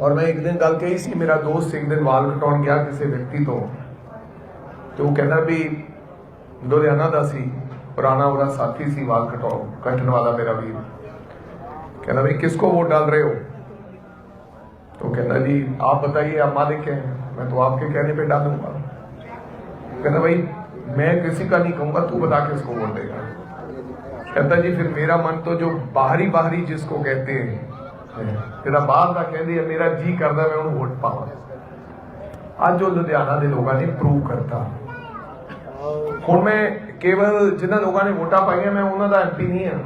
ਔਰ ਮੈਂ ਇੱਕ ਦਿਨ ਗੱਲ ਕਹੀ ਸੀ ਮੇਰਾ ਦੋਸਤ ਇੱਕ ਦਿਨ ਵਾਲ ਕਟਾਉਣ ਗਿਆ ਕਿਸੇ ਵਿਅਕਤੀ ਤੋਂ ਤੇ ਉਹ ਕਹਿੰਦਾ ਵੀ ਲੁਧਿਆਣਾ ਦਾ ਸੀ ਪੁਰਾਣਾ ਉਹਦਾ ਸਾਥੀ ਸੀ ਵਾਲ ਕਟਾਉ ਕੱਟਣ ਵਾਲਾ ਮੇਰਾ ਵੀਰ कहना भाई किसको वोट डाल रहे हो तो कहना जी आप बताइए आप मालिक हैं मैं तो आपके कहने पे डालूंगा कहना भाई मैं किसी का नहीं कहूंगा तू बता किसको वोट देगा कहता जी फिर मेरा मन तो जो बाहरी बाहरी जिसको कहते हैं ਜਿਹੜਾ ਬਾਹਰ ਦਾ ਕਹਿੰਦੇ ਆ, ਮੇਰਾ ਜੀ ਕਰਦਾ, ਮੈਂ ਉਹਨੂੰ ਵੋਟ ਪਾਵਾਂ। ਅੱਜ ਉਹ ਲੁਧਿਆਣਾ ਦੇ ਲੋਕਾਂ ਨੇ ਪ੍ਰੂਵ ਕਰਤਾ। ਹੁਣ ਮੈਂ ਕੇਵਲ ਜਿਨ੍ਹਾਂ ਲੋਕਾਂ ਨੇ ਵੋਟਾਂ ਪਾਈਆਂ, ਮੈਂ ਉਹਨਾਂ ਦਾ ਐਮਪੀ ਨਹੀਂ ਆ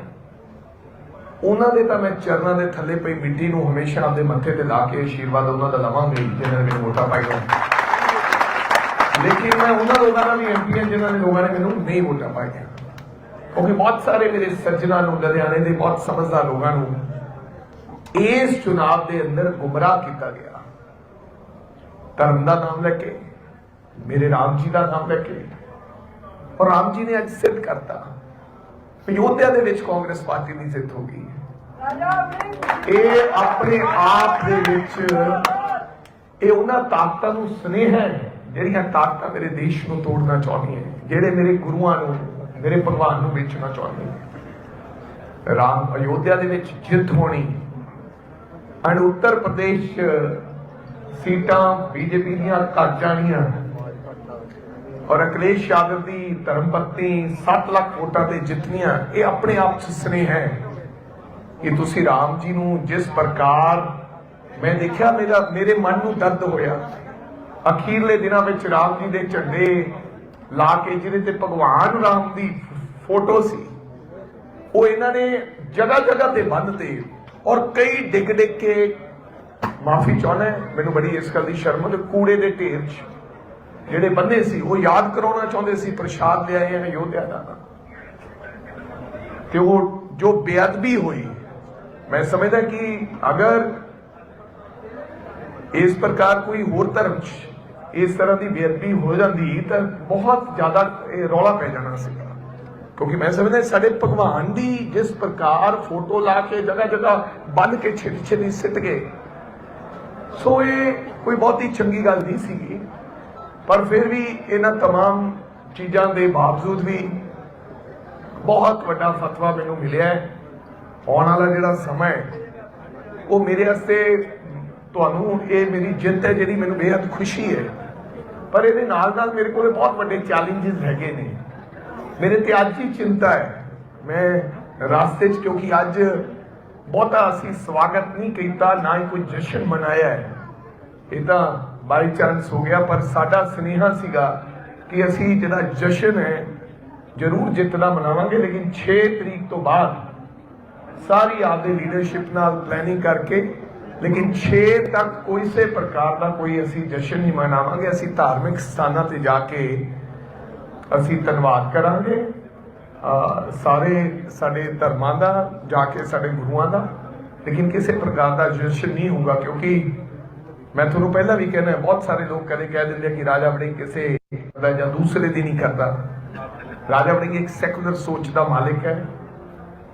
ਉਹਨਾਂ ਦੇ ਤਾਂ ਮੈਂ ਚਰਨਾਂ ਦੇ ਥੱਲੇ ਪਈ, ਮਿੱਟੀ ਨੂੰ ਹਮੇਸ਼ਾ ਆਪਦੇ ਮੱਥੇ ਤੇ ਲਾ ਕੇ ਆਸ਼ੀਰਵਾਦ ਉਹਨਾਂ ਦਾ ਲਵਾਂਗੇ ਜਿਹਨਾਂ ਨੇ ਮੈਨੂੰ ਵੋਟਾਂ ਪਾਈਆਂ। ਲੇਕਿਨ ਮੈਂ ਉਹਨਾਂ ਲੋਕਾਂ ਦਾ ਵੀ ਐਮਪੀ ਹਾਂ ਜਿਨ੍ਹਾਂ ਨੇ ਲੋਕਾਂ ਨੇ ਮੈਨੂੰ ਨਹੀਂ ਵੋਟਾਂ ਪਾਈਆਂ। ਕਿਉਂਕਿ ਬਹੁਤ ਸਾਰੇ ਮੇਰੇ ਸੱਜਣਾ ਨੂੰ, ਲੁਧਿਆਣੇ ਦੇ ਬਹੁਤ ਸਮਝਦਾਰ ਲੋਕਾਂ ਨੂੰ ਇਸ ਚੁਣਾਵ ਦੇ ਅੰਦਰ ਗੁੰਮਰਾਹ ਕੀਤਾ ਗਿਆ। ਧਰਮ ਦਾ ਨਾਮ ਲੈ ਕੇ ਮੇਰੇ ਰਾਮ ਜੀ ਦਾ ਨਾਮ ਲੈ ਕੇ। ਔਰ ਰਾਮ ਜੀ ਨੇ ਅੱਜ ਸਿੱਧ ਕਰਤਾ ਅਯੋਧਿਆ ਦੇ ਵਿੱਚ ਕਾਂਗਰਸ ਪਾਰਟੀ ਦੀ ਜਿੱਤ ਹੋ ਗਈ। ਇਹ ਆਪਣੇ ਆਪ ਦੇ ਵਿੱਚ ਇਹ ਉਹਨਾਂ ਤਾਕਤਾਂ ਨੂੰ ਸੁਨੇਹਾ ਹੈ ਜਿਹੜੀਆਂ ਤਾਕਤਾਂ ਮੇਰੇ ਦੇਸ਼ ਨੂੰ ਤੋੜਨਾ ਚਾਹੁੰਦੀਆਂ ਜਿਹੜੇ ਮੇਰੇ ਗੁਰੂਆਂ ਨੂੰ ਮੇਰੇ ਭਗਵਾਨ ਨੂੰ ਵੇਚਣਾ ਚਾਹੁੰਦੇ ਰਾਮ ਅਯੋਧਿਆ ਦੇ ਵਿੱਚ ਜਿੱਤ ਹੋਣੀ ਅਣ ਉੱਤਰ ਪ੍ਰਦੇਸ਼ ਸੀਟਾਂ ਬੀਜੇਪੀ ਦੀਆਂ ਘਟ ਜਾਣੀਆਂ ਔਰ ਅਖਿਲੇਸ਼ ਯਾਦਵ ਦੀ ਧਰਮ 7 ਲੱਖ ਵੋਟਾਂ ਤੇ ਜਿੱਤਨੀਆਂ ਇਹ ਆਪਣੇ ਆਪ ਚ ਸਨੇਹ ਹੈ ਕਿ ਤੁਸੀਂ ਰਾਮ ਜੀ ਨੂੰ ਜਿਸ ਪ੍ਰਕਾਰ ਮੈਂ ਦੇਖਿਆ, ਮੇਰਾ, ਮੇਰੇ ਮਨ ਨੂੰ ਦਰਦ ਹੋਇਆ। ਅਖੀਰਲੇ ਦਿਨਾਂ ਵਿੱਚ ਰਾਮ ਜੀ ਦੇ ਝੰਡੇ ਲਾ ਕੇ, ਜਿਹਦੇ ਤੇ ਭਗਵਾਨ ਰਾਮ ਦੀ ਫੋਟੋ ਸੀ, ਉਹ ਇਹਨਾਂ ਨੇ ਜਗ੍ਹਾ ਜਗ੍ਹਾ ਤੇ ਬੰਨ੍ਹਤੇ ਔਰ ਕਈ ਡਿੱਗ ਡਿੱਗ ਕੇ ਮਾਫੀ ਚਾਹੁੰਦਾ ਮੈਨੂੰ ਬੜੀ ਇਸ ਗੱਲ ਦੀ ਸ਼ਰਮ ਹੈ ਕੂੜੇ ਦੇ ਢੇਰ 'ਚ ਜਿਹੜੇ ਬੰਦੇ ਸੀ, ਉਹ ਯਾਦ ਕਰਾਉਣਾ ਚਾਹੁੰਦੇ ਸੀ, ਪ੍ਰਸ਼ਾਦ ਲਿਆਏ ਹਨ ਯੋਧਿਆ ਦਾ। ਤੇ ਉਹ ਜੋ ਬੇਅਦਬੀ ਹੋਈ, ਮੈਂ ਸਮਝਦਾ ਕਿ ਅਗਰ ਇਸ ਪ੍ਰਕਾਰ ਕੋਈ ਹੋਰ ਧਰਮ 'ਚ ਇਸ ਤਰ੍ਹਾਂ ਦੀ ਬੇਅਦਬੀ ਹੋ ਜਾਂਦੀ, ਤਾਂ ਬਹੁਤ ਜ਼ਿਆਦਾ ਇਹ ਰੌਲਾ ਪੈ ਜਾਣਾ ਸੀਗਾ ਕਿਉਂਕਿ ਮੈਂ ਸਮਝਦਾ ਸਾਡੇ ਭਗਵਾਨ ਦੀ ਜਿਸ ਪ੍ਰਕਾਰ ਫੋਟੋ ਲਾ ਕੇ ਜਗ੍ਹਾ ਜਗ੍ਹਾ ਬੰਨ ਕੇ ਛੇਤੀ ਛੇਤੀ ਸਿੱਟ ਗਏ ਸੋ ਇਹ ਕੋਈ ਬਹੁਤੀ ਚੰਗੀ ਗੱਲ ਨਹੀਂ ਸੀਗੀ। ਪਰ ਫਿਰ ਵੀ ਇਹਨਾਂ तमाम ਚੀਜ਼ਾਂ ਦੇ ਬਾਵਜੂਦ ਵੀ ਬਹੁਤ ਵੱਡਾ ਫਤਵਾ ਮੈਨੂੰ ਮਿਲਿਆ ਹੈ। ਆਉਣ ਵਾਲਾ ਜਿਹੜਾ ਸਮਾਂ ਹੈ, ਉਹ ਮੇਰੇ ਵਾਸਤੇ ਤੁਹਾਨੂੰ, ਇਹ ਮੇਰੀ ਜਿੱਤ ਹੈ ਜਿਹੜੀ ਮੈਨੂੰ ਬੇਹੱਦ ਖੁਸ਼ੀ ਹੈ। ਪਰ ਇਹਦੇ ਨਾਲ ਨਾਲ ਮੇਰੇ ਕੋਲੇ ਬਹੁਤ ਵੱਡੇ ਚੈਲੰਜਸ ਹੈਗੇ ਨੇ। ਮੇਰੇ ਤੇ ਅੱਜ ਹੀ ਚਿੰਤਾ ਹੈ ਮੈਂ ਰਾਸਤੇ 'ਚ ਕਿਉਂਕਿ ਅੱਜ ਬਹੁਤਾ ਅਸੀਂ ਸਵਾਗਤ ਨਹੀਂ ਕੀਤਾ ਨਾ ਹੀ ਕੋਈ ਜਸ਼ਨ ਮਨਾਇਆ ਹੈ ਇਹ ਤਾਂ ਬਾਈ ਚਾਂਸ ਹੋ ਗਿਆ ਪਰ ਸਾਡਾ ਸੁਨੇਹਾ ਸੀਗਾ ਕਿ ਅਸੀਂ ਜਿਹੜਾ ਜਸ਼ਨ ਹੈ ਜ਼ਰੂਰ ਜਿੱਤਣਾ ਮਨਾਵਾਂਗੇ ਲੇਕਿਨ 6 ਤਰੀਕ ਤੋਂ ਬਾਅਦ ਸਾਰੀ ਆਪਦੇ ਲੀਡਰਸ਼ਿਪ ਨਾਲ ਪਲੈਨਿੰਗ ਕਰਕੇ ਲੇਕਿਨ 6 ਤੱਕ ਕੋਈ ਸੇ ਪ੍ਰਕਾਰ ਦਾ ਕੋਈ ਅਸੀਂ ਜਸ਼ਨ ਨਹੀਂ ਮਨਾਵਾਂਗੇ ਅਸੀਂ ਧਾਰਮਿਕ ਸਥਾਨਾਂ ਤੇ ਜਾ ਕੇ ਅਸੀਂ ਧੰਨਵਾਦ ਕਰਾਂਗੇ। ਸਾਰੇ ਸਾਡੇ ਧਰਮਾਂ ਦਾ, ਜਾ ਕੇ ਸਾਡੇ ਗੁਰੂਆਂ ਦਾ। ਲੇਕਿਨ ਕਿਸੇ ਪ੍ਰਕਾਰ ਦਾ ਜਸ਼ਨ ਨਹੀਂ ਹੋਊਗਾ, ਕਿਉਂਕਿ ਮੈਂ ਤੁਹਾਨੂੰ ਪਹਿਲਾਂ ਵੀ ਕਹਿਣਾ ਬਹੁਤ ਸਾਰੇ ਲੋਕ ਕਦੇ ਕਹਿ ਦਿੰਦੇ ਆ ਕਿ ਰਾਜਾ ਵੜਿੰਗ ਕਿਸੇ ਦਾ ਜਾਂ ਦੂਸਰੇ ਦੀ ਨਹੀਂ ਕਰਦਾ। ਰਾਜਾ ਵੜਿੰਗ ਇੱਕ ਸੈਕੂਲਰ ਸੋਚ ਦਾ ਮਾਲਿਕ ਹੈ।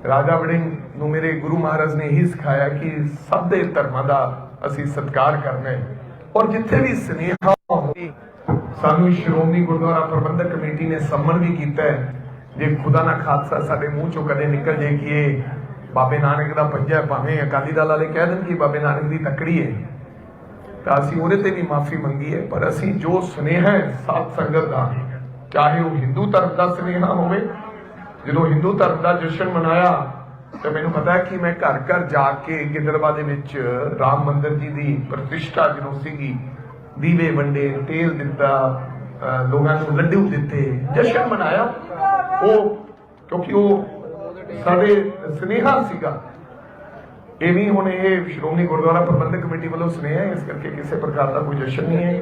ਰਾਜਾ ਵੜਿੰਗ ਨੂੰ ਮੇਰੇ ਗੁਰੂ ਮਹਾਰਾਜ ਨੇ ਇਹੀ ਸਿਖਾਇਆ ਕਿ ਸਭ ਦੇ ਧਰਮਾਂ ਦਾ ਅਸੀਂ ਸਤਿਕਾਰ ਕਰਨਾ ਹੈ। ਔਰ ਜਿੱਥੇ ਵੀ ਸਨੇਹਾ ਹੋਵੇ ਸਾਨੂੰ ਸ਼੍ਰੋਮਣੀ ਗੁਰਦੁਆਰਾ ਪ੍ਰਬੰਧਕ ਕਮੇਟੀ ਨੇ ਸੰਮਨ ਵੀ ਕੀਤਾ ਹੈ ਜੇ ਖੁਦਾ ਨਾ ਖਾਲਸਾ ਸਾਡੇ ਮੂੰਹ ਚੋਂ ਕਦੇ ਨਿਕਲ ਜੇ ਕਿ ਇਹ ਬਾਬੇ ਨਾਨਕ ਦਾ ਪੰਜਾ ਭਾਵੇਂ ਅਕਾਲੀ ਦਲ ਵਾਲੇ ਕਹਿ ਦੇਣ ਕਿ ਬਾਬੇ ਨਾਨਕ ਦੀ ਤਕੜੀ ਹੈ, ਤਾਂ ਅਸੀਂ ਉਹਦੇ ਤੇ ਵੀ ਮਾਫੀ ਮੰਗੀ ਹੈ, ਪਰ ਅਸੀਂ ਜੋ ਸੁਨੇਹਾ ਹੈ, ਸਾਧ ਸੰਗਤ ਦਾ, ਚਾਹੇ ਉਹ ਹਿੰਦੂ ਧਰਮ ਦਾ ਸੁਨੇਹਾ ਹੋਵੇ, ਜਦੋਂ ਹਿੰਦੂ ਧਰਮ ਦਾ ਜਸ਼ਨ ਮਨਾਇਆ, ਤੇ ਮੈਨੂੰ ਪਤਾ ਹੈ ਕਿ ਮੈਂ ਘਰ ਘਰ ਜਾ ਕੇ ਗਿੱਦੜਵਾ ਦੇ ਵਿੱਚ ਰਾਮ ਮੰਦਿਰ ਜੀ ਦੀ ਪ੍ਰਤਿਸ਼ਠਾ ਜਦੋਂ ਸੀਗੀ ਦੀਵੇ ਵੰਡੇ, ਤੇਲ ਦਿੱਤਾ ਲੋਕਾਂ ਨੂੰ ਲੱਡੂ ਦਿੱਤੇ, ਜਸ਼ਨ ਮਨਾਇਆ। ਉਹ ਕਿਉਂਕਿ ਉਹ ਸਾਡੇ ਸੁਨੇਹਾ ਸੀਗਾ। ਇਹ ਵੀ ਹੁਣ ਇਹ ਸ਼੍ਰੋਮਣੀ ਗੁਰਦੁਆਰਾ ਪ੍ਰਬੰਧਕ ਕਮੇਟੀ ਵੱਲੋਂ ਸੁਨੇਹਾ ਇਸ ਕਰਕੇ ਕਿਸੇ ਪ੍ਰਕਾਰ ਦਾ ਕੋਈ ਜਸ਼ਨ ਨਹੀਂ ਹੈ।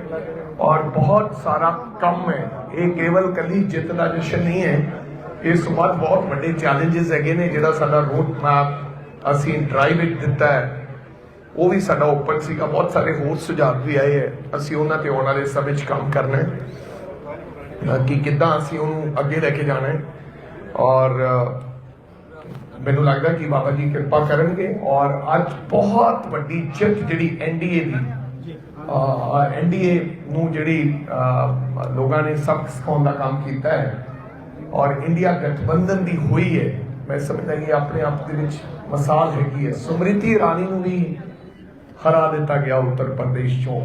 ਔਰ ਬਹੁਤ ਸਾਰਾ ਕੰਮ ਹੈ। ਇਹ ਕੇਵਲ ਕੱਲੀ ਜਿੱਤ ਦਾ ਜਸ਼ਨ ਨਹੀਂ ਹੈ। ਇਸ ਤੋਂ ਬਾਅਦ ਬਹੁਤ ਵੱਡੇ ਚੈਲੰਜਸ ਹੈਗੇ ਨੇ, ਜਿਹੜਾ ਸਾਡਾ ਰੋਡ ਮੈਪ ਅਸੀਂ ਡਰਾਈਵ ਇਟ ਦਿੱਤਾ ਹੈ। ਉਹ ਵੀ ਸਾਡਾ ਓਪਨ ਸੀਗਾ, ਬਹੁਤ ਸਾਰੇ ਹੋਰ ਸੁਝਾਅ ਵੀ ਆਏ ਹੈ। ਅਸੀਂ ਉਹਨਾਂ ਤੇ ਆਉਣ ਵਾਲੇ ਸਮੇਂ 'ਚ ਕੰਮ ਕਰਨਾ ਹੈ। ਕਿ ਕਿੱਦਾਂ ਅਸੀਂ ਉਹਨੂੰ ਅੱਗੇ ਲੈ ਕੇ ਜਾਣਾ ਹੈ। ਔਰ, ਮੈਨੂੰ ਲੱਗਦਾ ਕਿ ਬਾਬਾ ਜੀ ਕਿਰਪਾ ਕਰਨਗੇ। ਔਰ ਅੱਜ ਬਹੁਤ ਵੱਡੀ ਜਿੱਤ ਜਿਹੜੀ ਐਨਡੀਏ ਦੀ ਐਨਡੀਏ ਨੂੰ ਜਿਹੜੀ ਲੋਕਾਂ ਨੇ ਸਬਕ ਸਿਖਾਉਣ ਦਾ ਕੰਮ ਕੀਤਾ ਹੈ। ਔਰ ਇੰਡੀਆ ਗਠਬੰਧਨ ਦੀ ਹੋਈ ਹੈ। ਮੈਂ ਸਮਝਦਾ ਕਿ ਆਪਣੇ ਆਪ ਦੇ ਵਿੱਚ ਮਿਸਾਲ ਹੈਗੀ ਹੈ। ਸਮ੍ਰਿਤੀ ਇਰਾਨੀ ਨੂੰ ਵੀ ਹਰਾ ਦਿੱਤਾ ਗਿਆ ਉੱਤਰ ਪ੍ਰਦੇਸ਼ ਚੋਂ।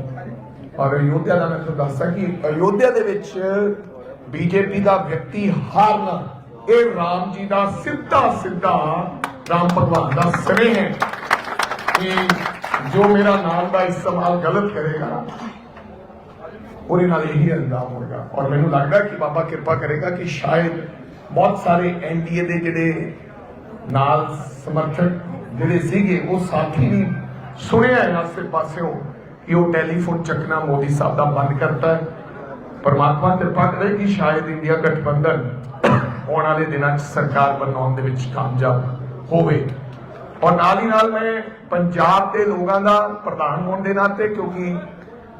ਔਰ ਅਯੋਧਿਆ ਦਾ ਮੈਂ ਤੁਹਾਨੂੰ ਦੱਸਦਾ ਕਿ ਅਯੋਧਿਆ ਦੇ ਵਿੱਚ ਬੀਜੇਪੀ ਦਾ ਵਿਅਕਤੀ ਹਾਰਨਾ, ਇਹ ਰਾਮ ਜੀ ਦਾ ਸਿੱਧਾ ਸਿੱਧਾ ਰਾਮ ਭਗਵਾਨ ਦਾ ਸਨੇਹ ਹੈ। ਕਿ ਜੋ ਮੇਰਾ ਨਾਮ ਦਾ ਇਸਤੇਮਾਲ ਗਲਤ ਕਰੇਗਾ, ਉਹਦੇ ਨਾਲ ਇਹੀ ਅੰਜਾਮ ਹੋਏਗਾ। ਔਰ ਮੈਨੂੰ ਲੱਗਦਾ ਕਿ ਬਾਬਾ ਕਿਰਪਾ ਕਰੇਗਾ ਕਿ ਸ਼ਾਇਦ ਬਹੁਤ ਸਾਰੇ ਐਨਡੀਏ ਦੇ ਜਿਹੜੇ ਨਾਲ ਸਮਰਥਕ ਜਿਹੜੇ ਸੀਗੇ, ਉਹ ਸਾਥੀ ਵੀ ਸੁਣਿਆ ਹੈ ਆਸੇ ਪਾਸਿਓਂ ਕਿ ਉਹ ਟੈਲੀਫੋਨ ਚੱਕਣਾ ਮੋਦੀ ਸਾਹਿਬ ਦਾ ਬੰਦ ਕਰਤਾ ਹੈ। ਪਰਮਾਤਮਾ ਕਿਰਪਾ ਕਰੇ ਕਿ ਸ਼ਾਇਦ ਇੰਡੀਆ ਗਠਬੰਧਨ ਆਉਣ ਵਾਲੇ ਦਿਨਾਂ 'ਚ ਸਰਕਾਰ ਬਣਾਉਣ ਦੇ ਵਿੱਚ ਕਾਮਯਾਬ ਹੋਵੇ। ਔਰ ਨਾਲ ਹੀ ਨਾਲ ਮੈਂ ਪੰਜਾਬ ਦੇ ਲੋਕਾਂ ਦਾ ਪ੍ਰਧਾਨ ਹੋਣ ਦੇ ਨਾਤੇ, ਕਿਉਂਕਿ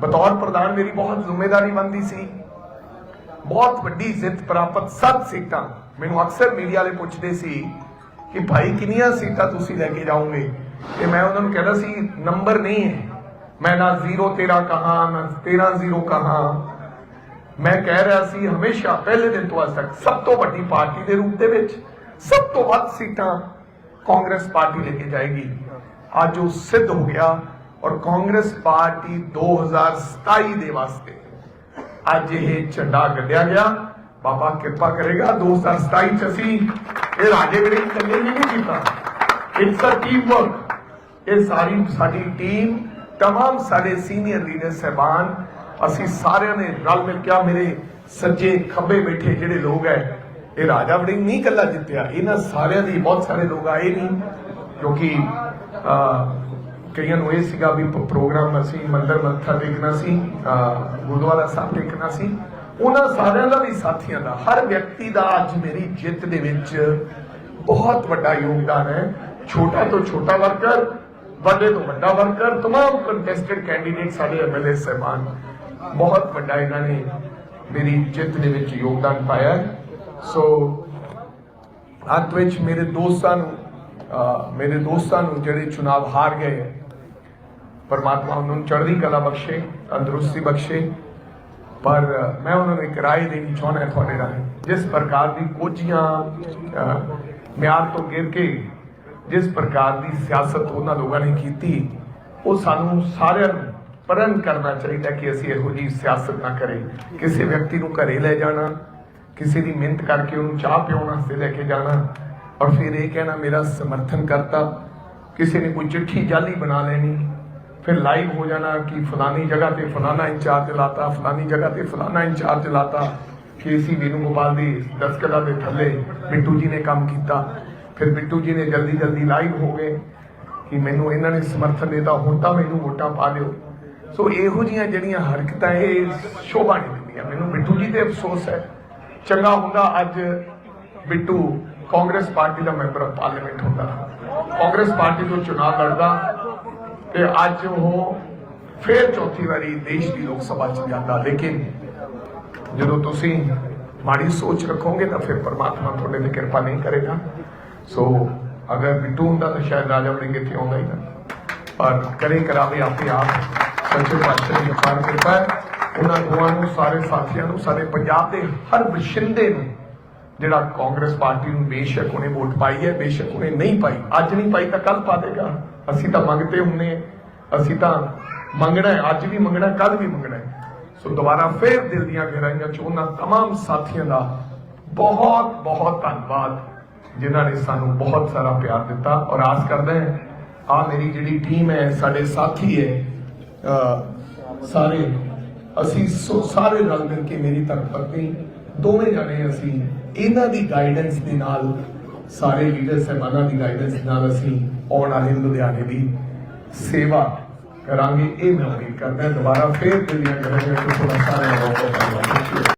ਬਤੌਰ ਪ੍ਰਧਾਨ ਮੇਰੀ ਬਹੁਤ ਜ਼ਿੰਮੇਵਾਰੀ ਬਣਦੀ ਸੀ। ਬਹੁਤ ਵੱਡੀ ਜਿੱਤ ਪ੍ਰਾਪਤ ਸੱਤ ਸੀਟਾਂ ਮੈਨੂੰ ਅਕਸਰ ਮੀਡੀਆ ਵਾਲੇ ਪੁੱਛਦੇ ਸੀ ਕਿ ਭਾਈ ਕਿੰਨੀਆਂ ਸੀਟਾਂ ਤੁਸੀਂ ਲੈ ਕੇ ਜਾਓਗੇ? ਤੇ ਮੈਂ ਉਹਨਾਂ ਨੂੰ ਕਹਿੰਦਾ ਸੀ ਨੰਬਰ ਨਹੀਂ ਹੈ। ਮੈਂ ਨਾ 0 13 ਕਹਾ, ਨਾ 13 0 ਕਹਾ। ਮੈਂ ਕਹਿ ਰਿਹਾ ਸੀ, ਹਮੇਸ਼ਾ ਪਹਿਲੇ ਦਿਨ ਤੋਂ ਅੱਜ ਤੱਕ ਸਭ ਤੋਂ ਵੱਡੀ ਪਾਰਟੀ ਦੇ ਰੂਪ ਦੇ ਵਿੱਚ ਸਭ ਤੋਂ ਵੱਧ ਸੀਟਾਂ ਕਾਂਗਰਸ ਪਾਰਟੀ ਲੈ ਕੇ ਜਾਏਗੀ। ਅੱਜ ਉਹ ਸਿੱਧ ਹੋ ਗਿਆ ਔਰ ਕਾਂਗਰਸ ਪਾਰਟੀ 2027 ਦੇ ਵਾਸਤੇ ਅੱਜ ਇਹ ਝੰਡਾ ਗੱਡਿਆ ਗਿਆ। ਬਾਬਾ ਕਿਰਪਾ ਕਰੇਗਾ 2027 ਚ ਅਸੀਂ ਇਹ ਰਾਜੇ ਵੇਲੇ ਇਕੱਲੇ ਨਹੀਂ ਕੀਤਾ। ਇਟਸ ਅ ਟੀਮ ਵਰਕ ਇਹ ਸਾਰੀ ਸਾਡੀ ਟੀਮ तमाम ਸਾਡੇ ਸੀਨੀਅਰ ਲੀਡਰ ਸਹਿਬਾਨ ਅਸੀਂ ਸਾਰਿਆਂ ਨੇ ਰਲ ਮਿਲ ਕੇ ਆਹ ਮੇਰੇ ਸੱਜੇ ਖੱਬੇ ਬੈਠੇ ਜਿਹੜੇ ਲੋਕ ਹੈ ਇਹ ਰਾਜਾ ਵੜਿੰਗ ਨਹੀਂ ਇਕੱਲਾ ਜਿੱਤਿਆ ਇਹਨਾਂ ਸਾਰਿਆਂ ਦੀ ਬਹੁਤ ਸਾਰੇ ਲੋਕ ਆਏ ਨਹੀਂ ਕਿਉਂਕਿ ਅਹ, ਕਈਆਂ ਨੂੰ ਇਹ ਸੀਗਾ ਵੀ ਪ- ਪ੍ਰੋਗਰਾਮ ਅਸੀਂ ਮੰਦਰ ਮੱਥਾ ਟੇਕਣਾ ਸੀ ਅਹ, ਗੁਰਦੁਆਰਾ ਸਾਹਿਬ ਟੇਕਣਾ ਸੀ ਉਹਨਾਂ ਸਾਰਿਆਂ ਦਾ ਵੀ ਸਾਥੀਆਂ ਦਾ ਹਰ ਵਿਅਕਤੀ ਦਾ ਅੱਜ ਮੇਰੀ ਜਿੱਤ ਦੇ ਵਿੱਚ ਬਹੁਤ ਵੱਡਾ ਯੋਗਦਾਨ ਹੈ ਛੋਟਾ ਤੋਂ ਛੋਟਾ ਵਰਕਰ ਵੱਡੇ ਤੋਂ ਵੱਡਾ ਵਰਕਰ तमाम ਕੰਟੈਸਟਡ ਕੈਂਡੀਡੇਟ ਸਾਡੇ ਐਮਐਲਏ ਸਹਿਬਾਨ ਬਹੁਤ ਵੱਡਾ ਇਹਨਾਂ ਨੇ ਮੇਰੀ ਜਿੱਤ ਦੇ ਵਿੱਚ ਯੋਗਦਾਨ ਪਾਇਆ ਹੈ। ਸੋ ਅੰਤ ਵਿੱਚ ਮੇਰੇ ਦੋਸਤਾਂ ਨੂੰ ਅਹ, ਮੇਰੇ ਦੋਸਤਾਂ ਨੂੰ ਜਿਹੜੇ ਚੁਣਾਵ ਹਾਰ ਗਏ ਹੈ, ਪਰਮਾਤਮਾ ਉਹਨਾਂ ਨੂੰ ਚੜ੍ਹਦੀ ਕਲਾ ਬਖਸ਼ੇ ਤੰਦਰੁਸਤੀ ਬਖਸ਼ੇ ਪਰ ਅਹ, ਮੈਂ ਉਹਨਾਂ ਨੂੰ ਇੱਕ ਰਾਏ ਦੇਣੀ ਚਾਹੁੰਦਾ ਹਾਂ ਤੁਹਾਡੇ ਰਾਹੀਂ ਜਿਸ ਪ੍ਰਕਾਰ ਦੀ ਕੋਝੀਆਂ ਅਹ, ਮਿਆਰ ਤੋਂ ਗਿਰ ਕੇ ਜਿਸ ਪ੍ਰਕਾਰ ਦੀ ਸਿਆਸਤ ਉਹਨਾਂ ਲੋਕਾਂ ਨੇ ਕੀਤੀ, ਉਹ ਸਾਨੂੰ ਸਾਰਿਆਂ ਨੂੰ ਪਰਨ ਕਰਨਾ ਚਾਹੀਦਾ ਕਿ ਅਸੀਂ ਇਹੋ ਜਿਹੀ ਸਿਆਸਤ ਨਾ ਕਰੇ। ਕਿਸੇ ਵਿਅਕਤੀ ਨੂੰ ਘਰੇ ਲੈ ਜਾਣਾ, ਕਿਸੇ ਦੀ ਮਿਹਨਤ ਕਰਕੇ ਉਹਨੂੰ ਚਾਹ ਪਿਉਣ ਵਾਸਤੇ ਲੈ ਕੇ ਜਾਣਾ ਔਰ ਫਿਰ ਇਹ ਕਹਿਣਾ, ਮੇਰਾ ਸਮਰਥਨ ਕਰਤਾ, ਕਿਸੇ ਨੇ ਕੋਈ ਚਿੱਠੀ ਜਾਲੀ ਬਣਾ ਲੈਣੀ, ਫਿਰ ਲਾਈਵ ਹੋ ਜਾਣਾ ਕਿ ਫਲਾਨੀ ਜਗ੍ਹਾ ਤੇ ਫਲਾਨਾ ਇੰਚਾਰਜ ਲਾਤਾ ਫਲਾਨੀ ਜਗ੍ਹਾ ਤੇ ਫਲਾਨਾ ਇੰਚਾਰਜ ਲਾਤਾ ਕਿ ਸੀ ਵੀਨੂ ਗੋਪਾਲ ਦੀ ਦਸਕਦਾ ਦੇ ਥੱਲੇ ਬਿੱਟੂ ਜੀ ਨੇ ਕੰਮ ਕੀਤਾ। ਫਿਰ ਬਿੱਟੂ ਜੀ ਨੇ ਜਲਦੀ ਜਲਦੀ ਲਾਈਵ ਹੋ ਗਏ ਕਿ ਮੈਨੂੰ ਇਹਨਾਂ ਨੇ ਸਮਰਥਨ ਦਿੱਤਾ, ਹੁਣ ਤਾਂ ਮੈਨੂੰ ਵੋਟਾਂ ਪਾ ਦਿਓ ਸੋ ਇਹੋ ਜੀਆਂ ਜਿਹੜੀਆਂ ਹਰਕਤਾਂ ਇਹ ਸ਼ੋਭਾ ਨਹੀਂ ਦਿੰਦੀਆਂ। ਮੈਨੂੰ ਬਿੱਟੂ ਜੀ ਤੇ ਅਫਸੋਸ ਹੈ। ਚੰਗਾ ਹੁੰਦਾ ਅੱਜ ਬਿੱਟੂ ਕਾਂਗਰਸ ਪਾਰਟੀ ਦਾ ਮੈਂਬਰ ਆਫ ਪਾਰਲੀਮੈਂਟ ਹੁੰਦਾ। ਕਾਂਗਰਸ ਪਾਰਟੀ ਤੋਂ ਚੁਣਾਵ ਲੜਦਾ ਤੇ ਅੱਜ ਉਹ ਫਿਰ ਚੌਥੀ ਵਾਰੀ ਦੇਸ਼ ਦੀ ਲੋਕ ਸਭਾ ਚ ਜਾਂਦਾ। ਲੇਕਿਨ ਜਦੋਂ ਤੁਸੀਂ ਮਾੜੀ ਸੋਚ ਰੱਖੋਗੇ ਤਾਂ ਫਿਰ ਪਰਮਾਤਮਾ ਤੁਹਾਡੇ ਤੇ ਕਿਰਪਾ ਨਹੀਂ ਕਰੇਗਾ। ਸੋ ਅਗਰ ਬਿੱਟੂ ਹੁੰਦਾ ਤਾਂ ਸ਼ਾਇਦ ਰਾਜਾ ਵੜਿੰਗ ਇੱਥੇ ਆਉਂਦਾ ਹੀ ਨਾ ਪਰ ਕਰੇ ਕਰਾਵੇ ਆਪੇ ਆਪ ਸੱਚੇ ਪਾਤਸ਼ਾਹ ਦੀ ਅਪਾਰ ਕਿਰਪਾ ਹੈ ਉਹਨਾਂ ਦੋਵਾਂ ਨੂੰ ਸਾਰੇ ਸਾਥੀਆਂ ਨੂੰ ਸਾਡੇ ਪੰਜਾਬ ਦੇ ਹਰ ਵਸਿੰਦੇ ਨੂੰ ਜਿਹੜਾ ਕਾਂਗਰਸ ਪਾਰਟੀ ਨੂੰ ਬੇਸ਼ੱਕ ਉਹਨੇ ਵੋਟ ਪਾਈ ਹੈ ਬੇਸ਼ੱਕ ਉਹਨੇ ਨਹੀਂ ਪਾਈ ਅੱਜ ਨਹੀਂ ਪਾਈ ਤਾਂ ਕੱਲ ਪਾ ਦੇਗਾ ਅਸੀਂ ਤਾਂ ਮੰਗਤੇ ਹੁੰਨੇ ਹਾਂ। ਅਸੀਂ ਤਾਂ ਮੰਗਣਾ ਹੈ ਅੱਜ ਵੀ ਮੰਗਣਾ ਕੱਲ ਵੀ ਮੰਗਣਾ ਹੈ ਸੋ ਦੁਬਾਰਾ ਫੇਰ ਦਿਲ ਦੀਆਂ ਗਹਿਰਾਈਆਂ ਚ ਉਹਨਾਂ तमाम ਸਾਥੀਆਂ ਦਾ ਬਹੁਤ ਬਹੁਤ ਧੰਨਵਾਦ ਜਿਨ੍ਹਾਂ ਨੇ ਸਾਨੂੰ ਬਹੁਤ ਸਾਰਾ ਪਿਆਰ ਦਿੱਤਾ ਔਰ ਆਸ ਕਰਦਾ ਹਾਂ ਆ ਮੇਰੀ ਜਿਹੜੀ ਟੀਮ ਹੈ, ਸਾਡੇ ਸਾਥੀ ਹੈ ਸਾਰੇ, ਅਸੀਂ ਸੋ ਸਾਰੇ ਰਲ ਮਿਲ ਕੇ ਮੇਰੀ ਧਰਮ ਦੋਵੇਂ ਜਣੇ ਅਸੀਂ ਇਹਨਾਂ ਦੀ ਗਾਈਡੈਂਸ ਦੇ ਨਾਲ, ਸਾਰੇ ਲੀਡਰ ਸਹਿਬਾਨਾਂ ਦੀ ਗਾਈਡੈਂਸ ਨਾਲ ਅਸੀਂ ਆਉਣ ਵਾਲੇ ਲੁਧਿਆਣੇ ਦੀ ਸੇਵਾ ਕਰਾਂਗੇ, ਇਹ ਮੈਂ ਉਮੀਦ ਕਰਦਾ ਦੁਬਾਰਾ ਫੇਰ ਦਿਲ ਦੀਆਂ ਗਹਿਰਾਈਆਂ ਤੋਂ ਸਾਰਿਆਂ ਦਾ ਬਹੁਤ ਬਹੁਤ ਧੰਨਵਾਦ